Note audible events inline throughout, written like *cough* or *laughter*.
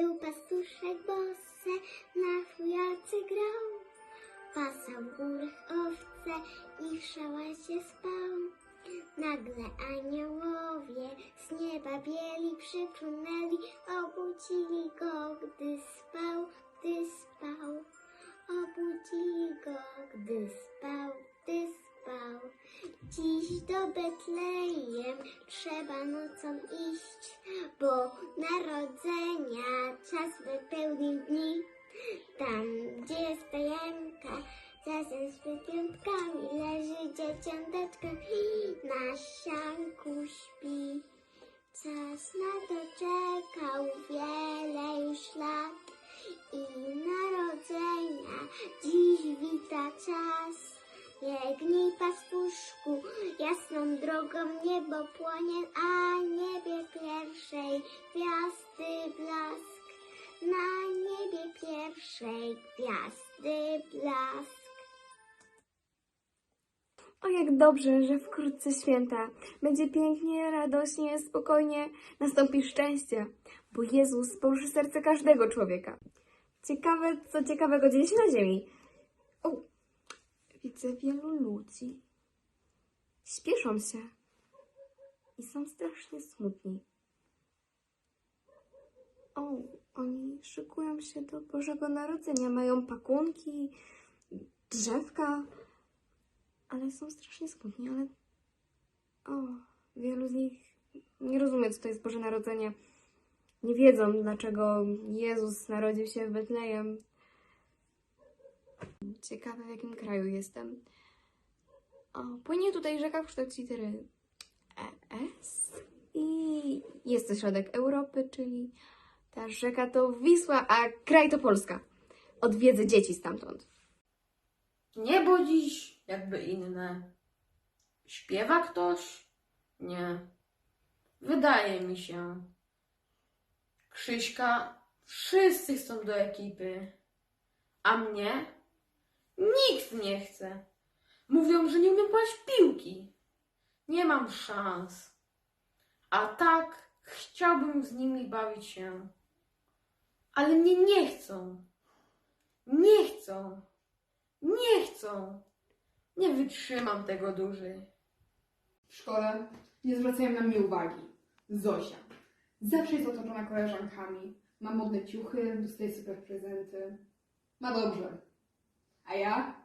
Był pastuszek bosy, na fujacy grał. Pasał w górach owce i w szałasie spał. Nagle aniołowie z nieba bieli przypłynęli, obudzili go, gdy spał, gdy spał. Obudzili go, gdy spał, gdy spał. Dziś do Betlejem trzeba nocą iść, bo narodzenia czas wypełnił dni. Tam, gdzie jest stajenka, razem z piątkami leży dzieciąteczko i na sianku śpi. Czas na to czekał wiele już lat i narodzenia dziś wita czas. Biegnij pastuszku, jasną drogą niebo płonie, a niebie pierwszej gwiazdy blask. Na niebie pierwszej gwiazdy blask. O, jak dobrze, że wkrótce święta. Będzie pięknie, radośnie, spokojnie, nastąpi szczęście, bo Jezus poruszy serce każdego człowieka. Ciekawe, co ciekawego dzieje się na ziemi. O, widzę wielu ludzi. Śpieszą się i są strasznie smutni. O, oni szykują się do Bożego Narodzenia. Mają pakunki, drzewka, ale są strasznie smutni, ale o, wielu z nich nie rozumie, co to jest Boże Narodzenie. Nie wiedzą, dlaczego Jezus narodził się w Betlejem. Ciekawe, w jakim kraju jestem. O, płynie tutaj rzeka w kształcie litery ES i jest to środek Europy, czyli ta rzeka to Wisła, a kraj to Polska. Odwiedzę dzieci stamtąd. Niebo dziś jakby inne. Śpiewa ktoś? Nie. Wydaje mi się. Krzyśka, wszyscy chcą do ekipy. A mnie? Nikt nie chce. Mówią, że nie umiem w piłki. Nie mam szans. A tak chciałbym z nimi bawić się. Ale mnie nie chcą. Nie chcą. Nie chcą. Nie wytrzymam tego dłużej. W szkole nie zwracają na mnie uwagi. Zosia. Zawsze jest otoczona koleżankami. Ma modne ciuchy, dostaje super prezenty. Ma dobrze. A ja?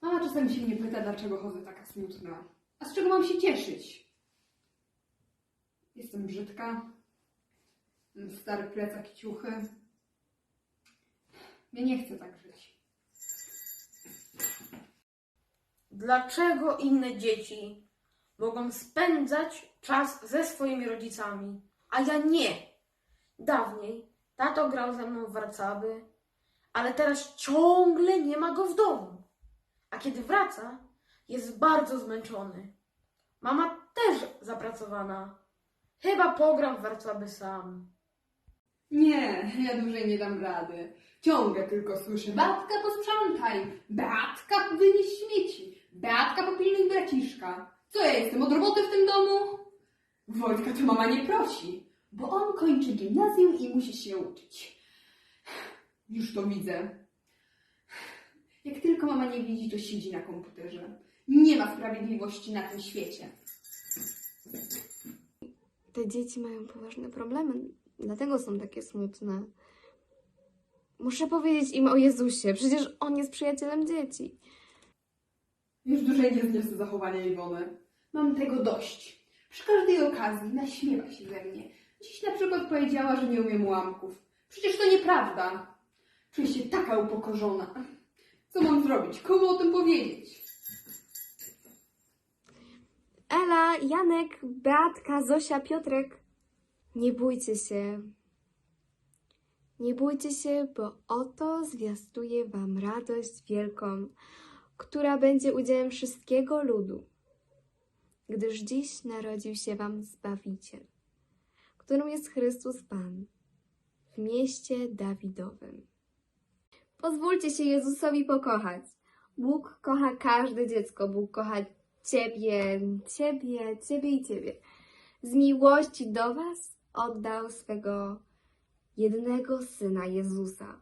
Mama czasami się mnie pyta, dlaczego chodzę taka smutna. A z czego mam się cieszyć? Jestem brzydka. Mam stary plecak i ciuchy. Ja nie chcę tak żyć. Dlaczego inne dzieci mogą spędzać czas ze swoimi rodzicami, a ja nie? Dawniej tato grał ze mną w warcaby, ale teraz ciągle nie ma go w domu. A kiedy wraca, jest bardzo zmęczony. Mama też zapracowana. Chyba pogram w warcaby sam. Nie, ja dłużej nie dam rady. Ciągle tylko słyszę Beatka posprzątaj, Beatka wynieś śmieci, Beatka popilnuj braciszka. Co ja jestem od roboty w tym domu? Wojtka to mama nie prosi, bo on kończy gimnazjum i musi się uczyć. Już to widzę. Jak tylko mama nie widzi, to siedzi na komputerze. Nie ma sprawiedliwości na tym świecie. Te dzieci mają poważne problemy, dlatego są takie smutne. Muszę powiedzieć im o Jezusie, przecież On jest przyjacielem dzieci. Już dłużej nie zniosę zachowania Iwony. Mam tego dość. Przy każdej okazji naśmiewa się ze mnie. Dziś na przykład powiedziała, że nie umiem ułamków. Przecież to nieprawda. Czuję się taka upokorzona. Co mam zrobić? Komu o tym powiedzieć? Ela, Janek, Beatka, Zosia, Piotrek. Nie bójcie się. Nie bójcie się, bo oto zwiastuję wam radość wielką, która będzie udziałem wszystkiego ludu. Gdyż dziś narodził się wam Zbawiciel, którym jest Chrystus Pan, w mieście Dawidowym. Pozwólcie się Jezusowi pokochać. Bóg kocha każde dziecko, Bóg kocha Ciebie, Ciebie, Ciebie i Ciebie. Z miłości do Was oddał swego jednego Syna Jezusa,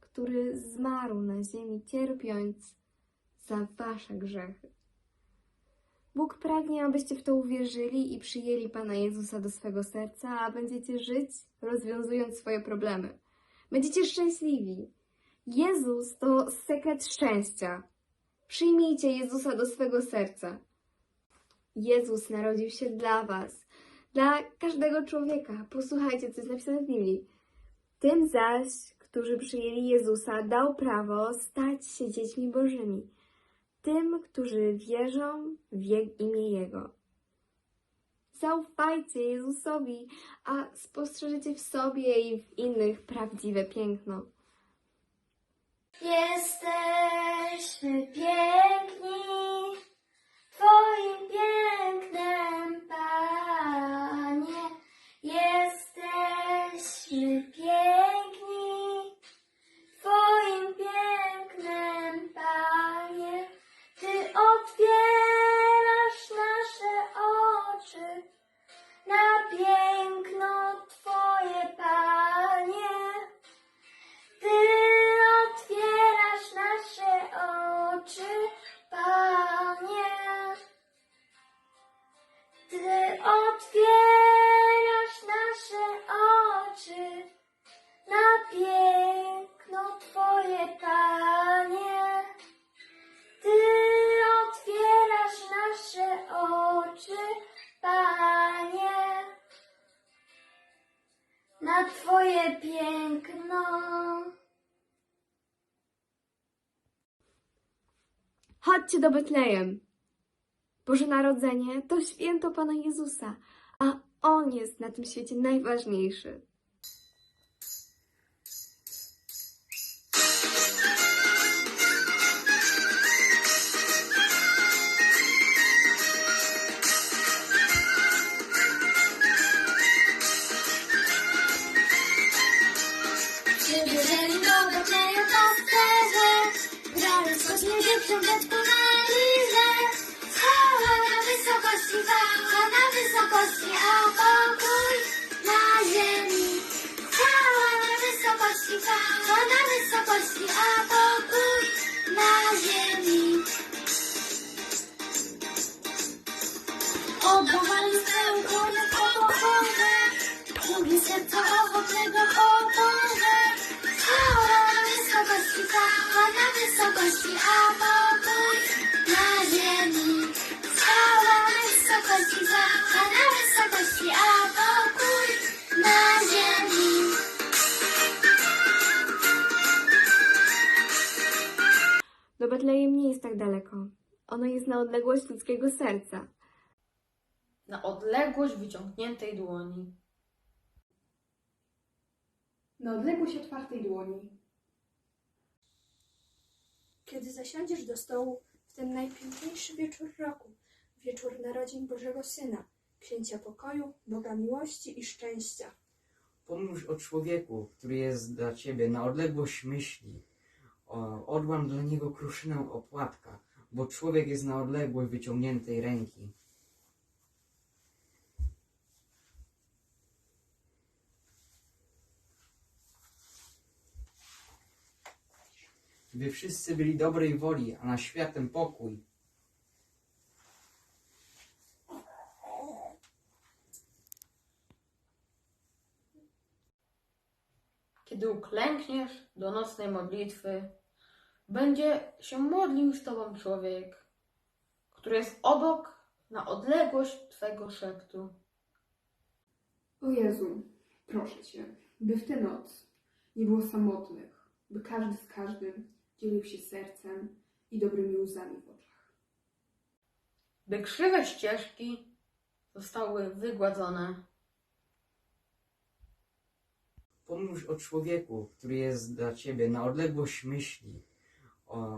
który zmarł na ziemi, cierpiąc za wasze grzechy. Bóg pragnie, abyście w to uwierzyli i przyjęli Pana Jezusa do swego serca, a będziecie żyć, rozwiązując swoje problemy. Będziecie szczęśliwi. Jezus to sekret szczęścia. Przyjmijcie Jezusa do swego serca. Jezus narodził się dla Was, dla każdego człowieka. Posłuchajcie, co jest napisane w Biblii. Tym zaś, którzy przyjęli Jezusa, dał prawo stać się dziećmi Bożymi. Tym, którzy wierzą w imię Jego. Zaufajcie Jezusowi, a spostrzeżecie w sobie i w innych prawdziwe piękno. Jesteśmy piękni Twoim pięknem, Panie. Na Twoje piękno. Chodźcie do Betlejem. Boże Narodzenie to święto Pana Jezusa, a On jest na tym świecie najważniejszy. Chwała na wysokości, a pokój na ziemi. Oddawali swoją po pochorze, Lubi serca ochotnego o jest tak daleko. Ono jest na odległość ludzkiego serca. Na odległość wyciągniętej dłoni. Na odległość otwartej dłoni. Kiedy zasiądziesz do stołu w ten najpiękniejszy wieczór roku, wieczór narodzin Bożego Syna, Księcia pokoju, Boga miłości i szczęścia. Pomóż o człowieku, który jest dla ciebie na odległość myśli. Odłam dla niego kruszynę opłatka, bo człowiek jest na odległość wyciągniętej ręki. By wszyscy byli dobrej woli, a na światem pokój. Kiedy uklękniesz do nocnej modlitwy, będzie się modlił z Tobą człowiek, który jest obok na odległość Twego szeptu. O Jezu, proszę Cię, by w tę noc nie było samotnych, by każdy z każdym dzielił się sercem i dobrymi łzami w oczach. By krzywe ścieżki zostały wygładzone. Pomóż o człowieku, który jest dla ciebie na odległość myśli.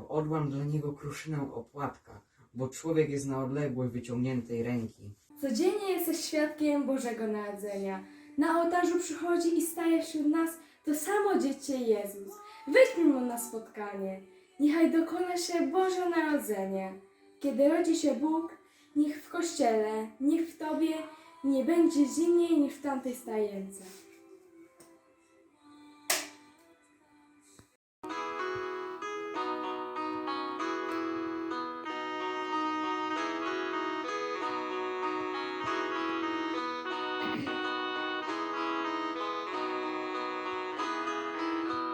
Odłam dla niego kruszynę opłatka, bo człowiek jest na odległość wyciągniętej ręki. Codziennie jesteś świadkiem Bożego Narodzenia. Na ołtarzu przychodzi i staje wśród nas to samo dziecię Jezus. Wejdźmy mu na spotkanie. Niechaj dokona się Boże Narodzenie. Kiedy rodzi się Bóg, niech w kościele, niech w Tobie nie będzie zimniej niż w tamtej stajence.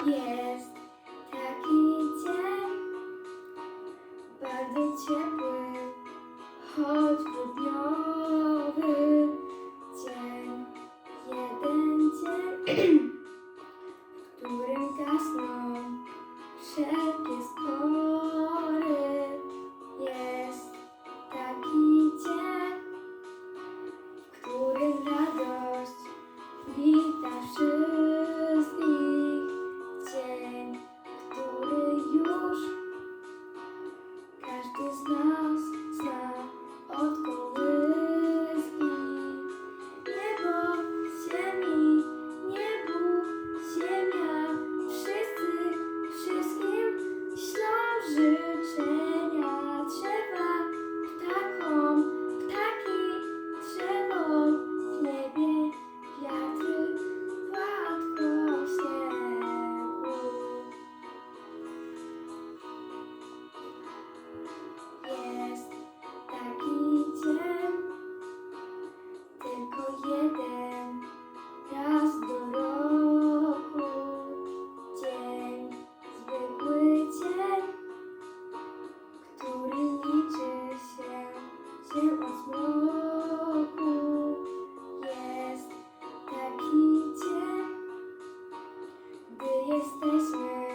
jest taki dzień, bardzo ciepły, choć grudniowy dzień, jeden dzień, *clears throat* w którym gasną przed Christmas.